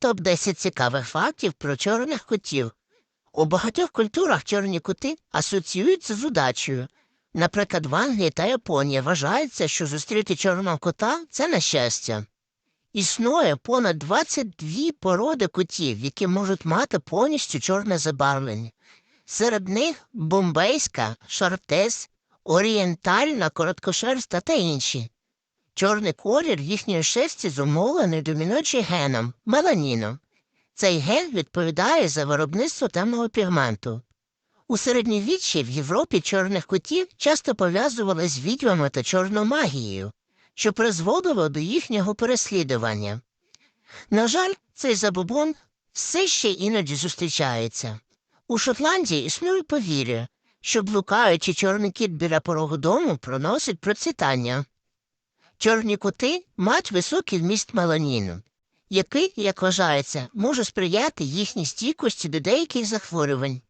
топ-10 цікавих фактів про чорних котів. У багатьох культурах чорні коти асоціюються з удачею. Наприклад, в Англії та Японії вважається, що зустріти чорного кота це нещастя. Існує понад 22 породи котів, які можуть мати повністю чорне забарвлення. Серед них бомбейська, шортес, орієнтальна, короткошерста та інші. Чорний колір їхньої шерсті зумовлений домінуючим геном меланіном. Цей ген відповідає за виробництво темного пігменту. У середньовіччі в Європі чорних котів часто пов'язували з відьмами та чорною магією, що призводило до їхнього переслідування. На жаль, цей забобон все ще іноді зустрічається. У Шотландії існує повір'я, що блукаючи чорний кіт біля порогу дому проносить процвітання. Чорні коти мають високий вміст меланіну, який, як вважається, може сприяти їхній стійкості до деяких захворювань.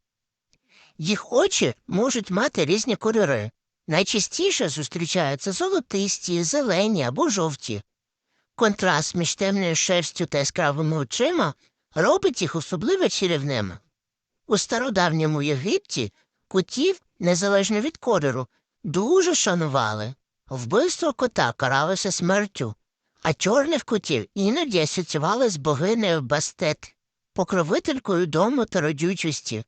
Їх очі можуть мати різні кольори. Найчастіше зустрічаються золотисті, зелені або жовті. Контраст між темною шерстю та яскравими очима робить їх особливо чарівними. У стародавньому Єгипті котів, незалежно від кольору, дуже шанували. Вбивство кота каралося смертю, а чорних котів іноді асоціювали з богинею Бастет, покровителькою дому та родючості.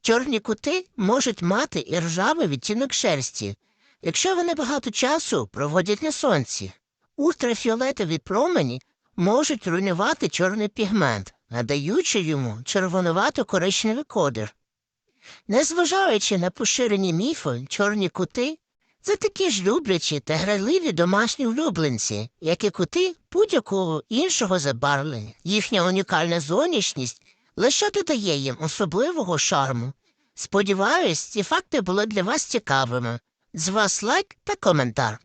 Чорні коти можуть мати і ржавий відтінок шерсті, якщо вони багато часу проводять на сонці. Ультрафіолетові промені можуть руйнувати чорний пігмент, надаючи йому червонувато коричневий колір. Незважаючи на поширені міфи, чорні коти це такі ж люблячі та грайливі домашні улюбленці, як і кути будь-якого іншого забарвлення. Їхня унікальна зовнішність лише додає їм особливого шарму. Сподіваюсь, ці факти були для вас цікавими. З вас лайк та коментар.